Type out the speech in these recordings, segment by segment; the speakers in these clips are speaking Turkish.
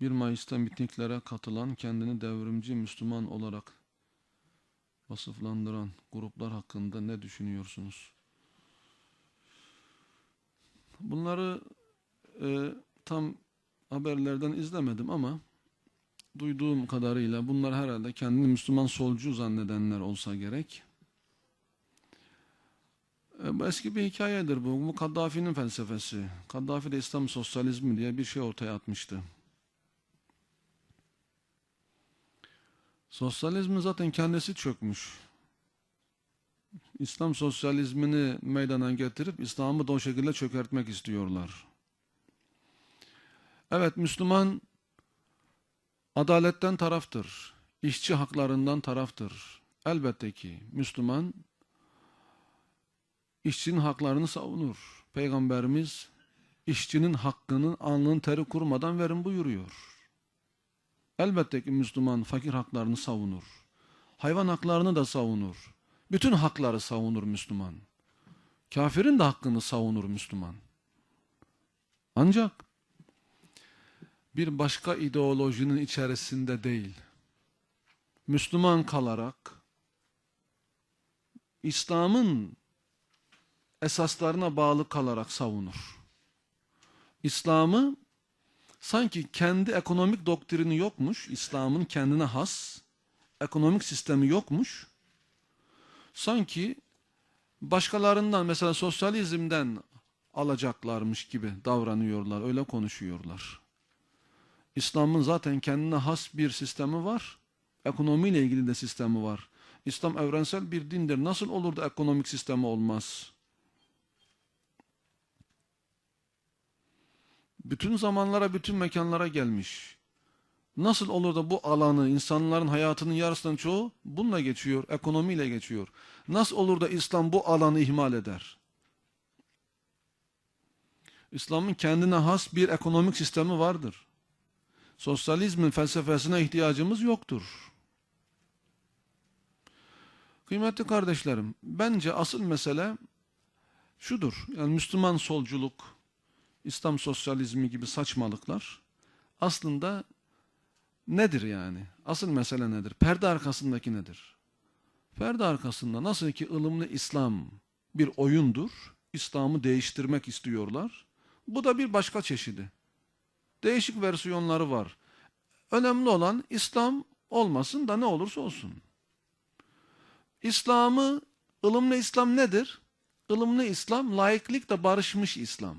1 Mayıs'ta mitinglere katılan kendini devrimci Müslüman olarak vasıflandıran gruplar hakkında ne düşünüyorsunuz? Bunları e, tam haberlerden izlemedim ama duyduğum kadarıyla bunlar herhalde kendini Müslüman solcu zannedenler olsa gerek. E, bu eski bir hikayedir bu. Bu Kaddafi'nin felsefesi. Kaddafi de İslam sosyalizmi diye bir şey ortaya atmıştı. Sosyalizmin zaten kendisi çökmüş. İslam sosyalizmini meydana getirip İslam'ı da o şekilde çökertmek istiyorlar. Evet Müslüman adaletten taraftır. İşçi haklarından taraftır. Elbette ki Müslüman işçinin haklarını savunur. Peygamberimiz işçinin hakkının alnının teri kurmadan verin buyuruyor. Elbette ki Müslüman fakir haklarını savunur. Hayvan haklarını da savunur. Bütün hakları savunur Müslüman. Kafirin de hakkını savunur Müslüman. Ancak bir başka ideolojinin içerisinde değil. Müslüman kalarak İslam'ın esaslarına bağlı kalarak savunur. İslam'ı sanki kendi ekonomik doktrini yokmuş, İslam'ın kendine has ekonomik sistemi yokmuş. Sanki başkalarından mesela sosyalizmden alacaklarmış gibi davranıyorlar, öyle konuşuyorlar. İslam'ın zaten kendine has bir sistemi var. Ekonomiyle ilgili de sistemi var. İslam evrensel bir dindir. Nasıl olur da ekonomik sistemi olmaz? Bütün zamanlara, bütün mekanlara gelmiş. Nasıl olur da bu alanı, insanların hayatının yarısından çoğu bununla geçiyor, ekonomiyle geçiyor. Nasıl olur da İslam bu alanı ihmal eder? İslam'ın kendine has bir ekonomik sistemi vardır. Sosyalizmin felsefesine ihtiyacımız yoktur. Kıymetli kardeşlerim, bence asıl mesele şudur. Yani Müslüman solculuk, İslam sosyalizmi gibi saçmalıklar aslında nedir yani? Asıl mesele nedir? Perde arkasındaki nedir? Perde arkasında nasıl ki ılımlı İslam bir oyundur, İslam'ı değiştirmek istiyorlar. Bu da bir başka çeşidi. Değişik versiyonları var. Önemli olan İslam olmasın da ne olursa olsun. İslam'ı, ılımlı İslam nedir? Ilımlı İslam, laiklikle barışmış İslam.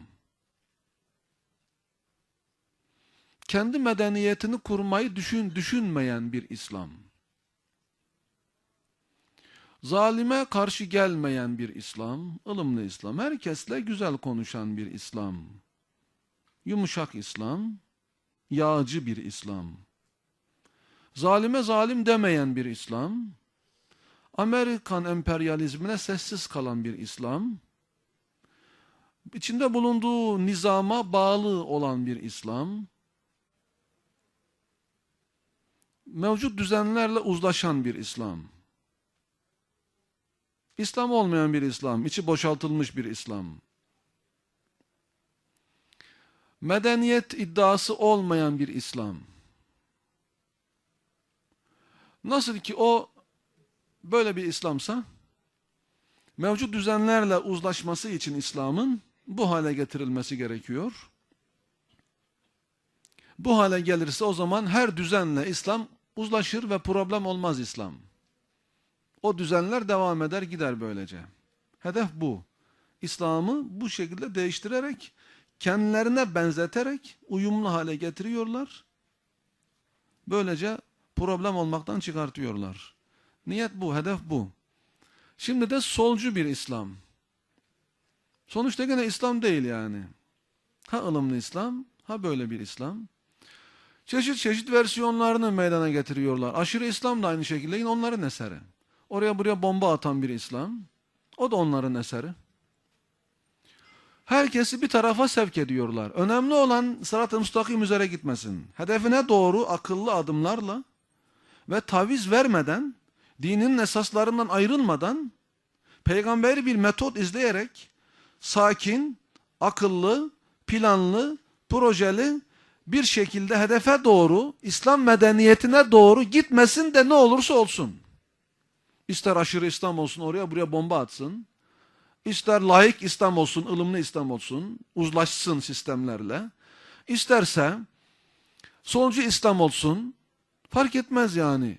Kendi medeniyetini kurmayı düşün, düşünmeyen bir İslam. Zalime karşı gelmeyen bir İslam, ılımlı İslam, herkesle güzel konuşan bir İslam. Yumuşak İslam, yağcı bir İslam. Zalime zalim demeyen bir İslam, Amerikan emperyalizmine sessiz kalan bir İslam, içinde bulunduğu nizama bağlı olan bir İslam, mevcut düzenlerle uzlaşan bir İslam, İslam olmayan bir İslam, içi boşaltılmış bir İslam, medeniyet iddiası olmayan bir İslam, nasıl ki o böyle bir İslamsa, mevcut düzenlerle uzlaşması için İslam'ın bu hale getirilmesi gerekiyor. Bu hale gelirse o zaman her düzenle İslam uzlaşır ve problem olmaz İslam. O düzenler devam eder gider böylece. Hedef bu. İslam'ı bu şekilde değiştirerek, kendilerine benzeterek uyumlu hale getiriyorlar. Böylece problem olmaktan çıkartıyorlar. Niyet bu, hedef bu. Şimdi de solcu bir İslam. Sonuçta gene İslam değil yani. Ha ılımlı İslam, ha böyle bir İslam. Çeşit çeşit versiyonlarını meydana getiriyorlar. Aşırı İslam da aynı şekilde yine onların eseri. Oraya buraya bomba atan bir İslam. O da onların eseri. Herkesi bir tarafa sevk ediyorlar. Önemli olan sırat-ı müstakim üzere gitmesin. Hedefine doğru akıllı adımlarla ve taviz vermeden, dinin esaslarından ayrılmadan, peygamberi bir metot izleyerek, sakin, akıllı, planlı, projeli, bir şekilde hedefe doğru, İslam medeniyetine doğru gitmesin de ne olursa olsun. İster aşırı İslam olsun oraya buraya bomba atsın. İster layık İslam olsun, ılımlı İslam olsun, uzlaşsın sistemlerle. İsterse solcu İslam olsun, fark etmez yani.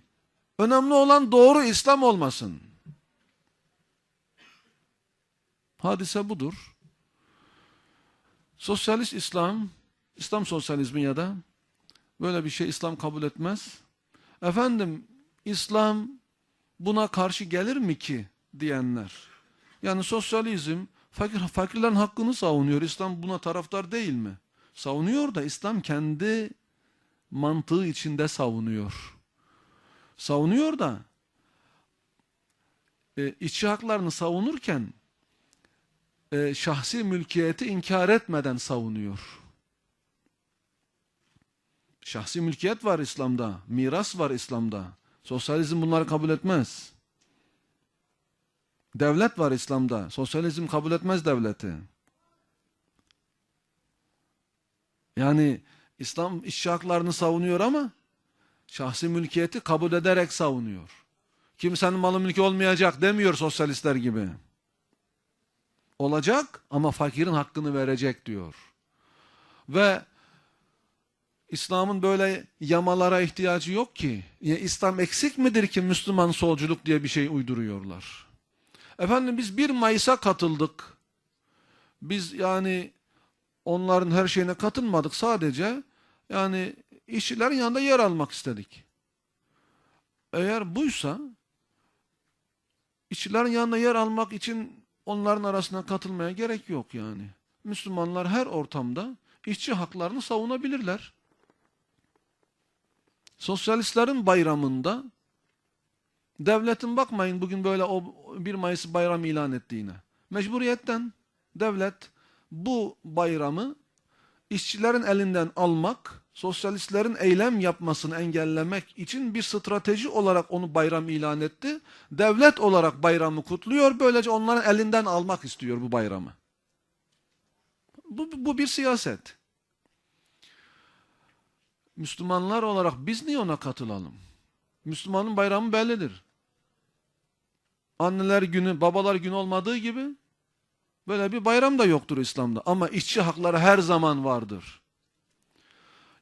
Önemli olan doğru İslam olmasın. Hadise budur. Sosyalist İslam, İslam sosyalizmi ya da böyle bir şey İslam kabul etmez. Efendim İslam buna karşı gelir mi ki diyenler. Yani sosyalizm fakir, fakirlerin hakkını savunuyor. İslam buna taraftar değil mi? Savunuyor da İslam kendi mantığı içinde savunuyor. Savunuyor da e, işçi haklarını savunurken e, şahsi mülkiyeti inkar etmeden savunuyor. Şahsi mülkiyet var İslam'da, miras var İslam'da. Sosyalizm bunları kabul etmez. Devlet var İslam'da. Sosyalizm kabul etmez devleti. Yani İslam işçi savunuyor ama şahsi mülkiyeti kabul ederek savunuyor. Kimsenin malı mülkü olmayacak demiyor sosyalistler gibi. Olacak ama fakirin hakkını verecek diyor. Ve İslam'ın böyle yamalara ihtiyacı yok ki. Ya İslam eksik midir ki Müslüman solculuk diye bir şey uyduruyorlar. Efendim biz 1 Mayıs'a katıldık. Biz yani onların her şeyine katılmadık. Sadece yani işçilerin yanında yer almak istedik. Eğer buysa işçilerin yanında yer almak için onların arasına katılmaya gerek yok yani. Müslümanlar her ortamda işçi haklarını savunabilirler. Sosyalistlerin bayramında devletin bakmayın bugün böyle o 1 Mayıs bayram ilan ettiğine. Mecburiyetten devlet bu bayramı işçilerin elinden almak, sosyalistlerin eylem yapmasını engellemek için bir strateji olarak onu bayram ilan etti. Devlet olarak bayramı kutluyor, böylece onların elinden almak istiyor bu bayramı. Bu, bu bir siyaset. Müslümanlar olarak biz niye ona katılalım? Müslümanın bayramı bellidir. Anneler günü, babalar günü olmadığı gibi böyle bir bayram da yoktur İslam'da. Ama işçi hakları her zaman vardır.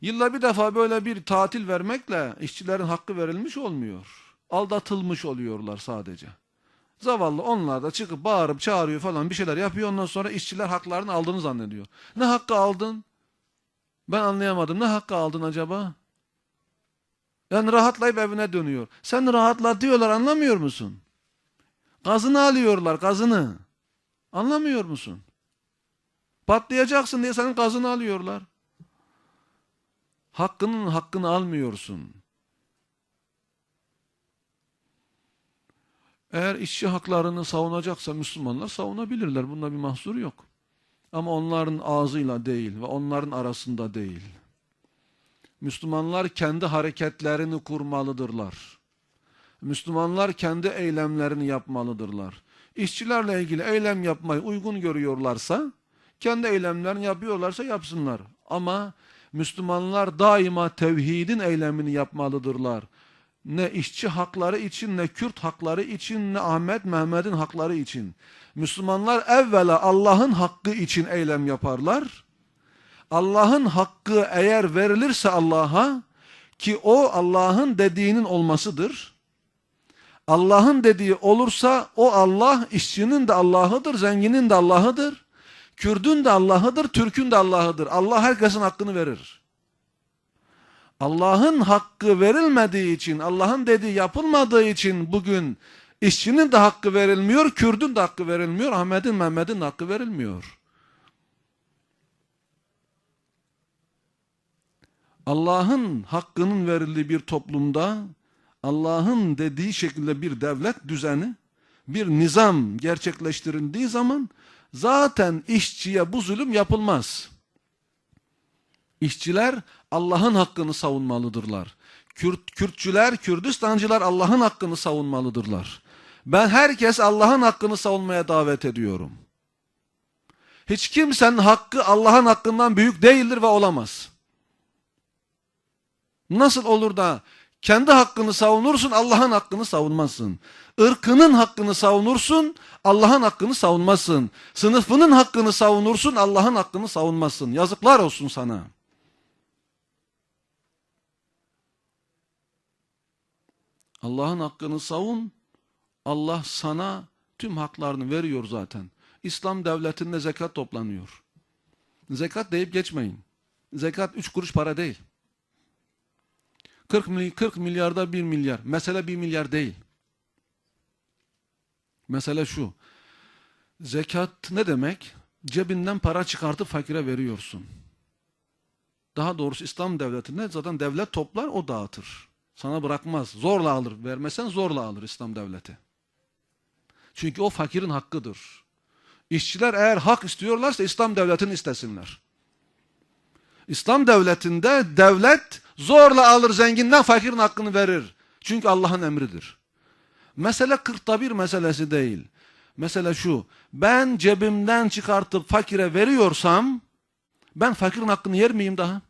Yılda bir defa böyle bir tatil vermekle işçilerin hakkı verilmiş olmuyor. Aldatılmış oluyorlar sadece. Zavallı onlar da çıkıp bağırıp çağırıyor falan bir şeyler yapıyor. Ondan sonra işçiler haklarını aldığını zannediyor. Ne hakkı aldın? Ben anlayamadım. Ne hakkı aldın acaba? Yani rahatlayıp evine dönüyor. Sen rahatla diyorlar anlamıyor musun? Gazını alıyorlar gazını. Anlamıyor musun? Patlayacaksın diye senin gazını alıyorlar. Hakkının hakkını almıyorsun. Eğer işçi haklarını savunacaksa Müslümanlar savunabilirler. Bunda bir mahsur yok. Ama onların ağzıyla değil ve onların arasında değil. Müslümanlar kendi hareketlerini kurmalıdırlar. Müslümanlar kendi eylemlerini yapmalıdırlar. İşçilerle ilgili eylem yapmayı uygun görüyorlarsa, kendi eylemlerini yapıyorlarsa yapsınlar. Ama Müslümanlar daima tevhidin eylemini yapmalıdırlar. Ne işçi hakları için, ne Kürt hakları için, ne Ahmet Mehmet'in hakları için. Müslümanlar evvela Allah'ın hakkı için eylem yaparlar. Allah'ın hakkı eğer verilirse Allah'a ki o Allah'ın dediğinin olmasıdır. Allah'ın dediği olursa o Allah işçinin de Allah'ıdır, zenginin de Allah'ıdır. Kürdün de Allah'ıdır, Türk'ün de Allah'ıdır. Allah herkesin hakkını verir. Allah'ın hakkı verilmediği için, Allah'ın dediği yapılmadığı için bugün işçinin de hakkı verilmiyor, Kürdün de hakkı verilmiyor, Ahmet'in, Mehmet'in hakkı verilmiyor. Allah'ın hakkının verildiği bir toplumda, Allah'ın dediği şekilde bir devlet düzeni, bir nizam gerçekleştirildiği zaman zaten işçiye bu zulüm yapılmaz. İşçiler Allah'ın hakkını savunmalıdırlar. Kürt, Kürtçüler, Kürdistancılar Allah'ın hakkını savunmalıdırlar. Ben herkes Allah'ın hakkını savunmaya davet ediyorum. Hiç kimsenin hakkı Allah'ın hakkından büyük değildir ve olamaz. Nasıl olur da kendi hakkını savunursun, Allah'ın hakkını savunmazsın. Irkının hakkını savunursun, Allah'ın hakkını savunmazsın. Sınıfının hakkını savunursun, Allah'ın hakkını savunmazsın. Yazıklar olsun sana. Allah'ın hakkını savun, Allah sana tüm haklarını veriyor zaten. İslam devletinde zekat toplanıyor. Zekat deyip geçmeyin. Zekat üç kuruş para değil. 40, milyar, 40 milyarda 1 milyar. Mesele 1 milyar değil. Mesele şu. Zekat ne demek? Cebinden para çıkartıp fakire veriyorsun. Daha doğrusu İslam devletinde zaten devlet toplar o dağıtır. Sana bırakmaz. Zorla alır. Vermesen zorla alır İslam devleti. Çünkü o fakirin hakkıdır. İşçiler eğer hak istiyorlarsa İslam devletini istesinler. İslam devletinde devlet zorla alır zenginden fakirin hakkını verir. Çünkü Allah'ın emridir. Mesele kırkta bir meselesi değil. Mesele şu. Ben cebimden çıkartıp fakire veriyorsam ben fakirin hakkını yer miyim daha?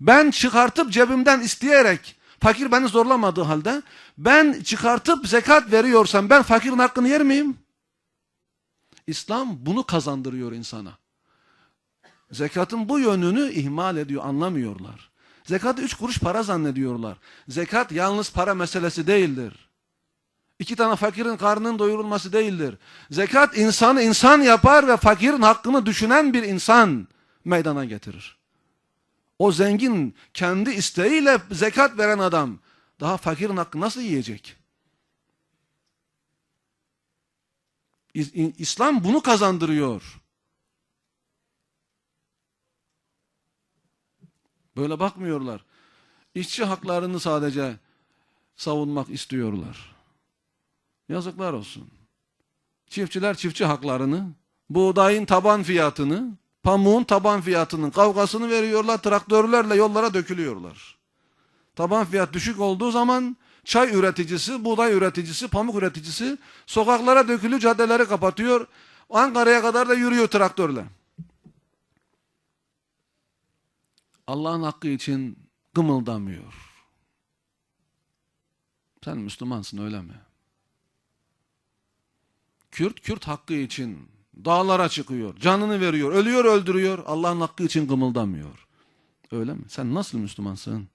Ben çıkartıp cebimden isteyerek fakir beni zorlamadığı halde ben çıkartıp zekat veriyorsam ben fakirin hakkını yer miyim? İslam bunu kazandırıyor insana. Zekatın bu yönünü ihmal ediyor, anlamıyorlar. Zekatı üç kuruş para zannediyorlar. Zekat yalnız para meselesi değildir. İki tane fakirin karnının doyurulması değildir. Zekat insanı insan yapar ve fakirin hakkını düşünen bir insan meydana getirir. O zengin kendi isteğiyle zekat veren adam daha fakirin hakkı nasıl yiyecek? İslam bunu kazandırıyor. Böyle bakmıyorlar. İşçi haklarını sadece savunmak istiyorlar. Yazıklar olsun. Çiftçiler çiftçi haklarını, buğdayın taban fiyatını, pamuğun taban fiyatının kavgasını veriyorlar, traktörlerle yollara dökülüyorlar. Taban fiyat düşük olduğu zaman çay üreticisi, buğday üreticisi, pamuk üreticisi sokaklara dökülü caddeleri kapatıyor. Ankara'ya kadar da yürüyor traktörle. Allah'ın hakkı için gımıldamıyor. Sen Müslümansın öyle mi? Kürt, Kürt hakkı için dağlara çıkıyor, canını veriyor, ölüyor, öldürüyor. Allah'ın hakkı için gımıldamıyor. Öyle mi? Sen nasıl Müslümansın?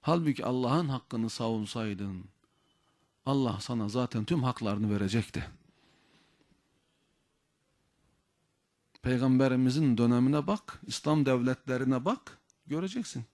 Halbuki Allah'ın hakkını savunsaydın, Allah sana zaten tüm haklarını verecekti. Peygamberimizin dönemine bak, İslam devletlerine bak, göreceksin.